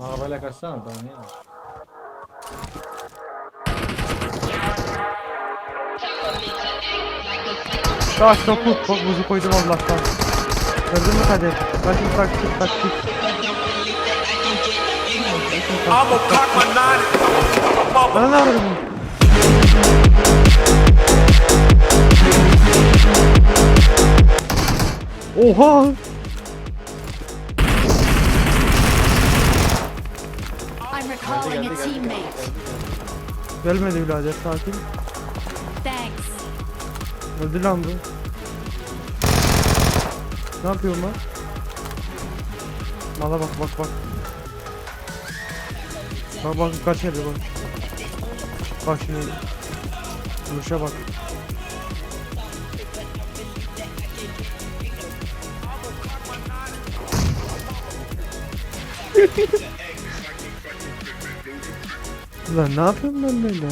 Arabayla kaçsana daha niye? Taş topu bak buzu koydum Allah'tan. Gördün mü Kadir? Bakın taktik taktik. I'ma cock my nine. Mother Bana ne aradın? Oha! I'm recalling a teammate. Gelmedi birader sakin. Thanks. Öldü lan bu. Ne yapıyorsun lan? Mala bak bak bak. Bak bak kaç yedi bak. Bak şimdi. Duruşa bak. Ulan ne yapıyorum ben böyle?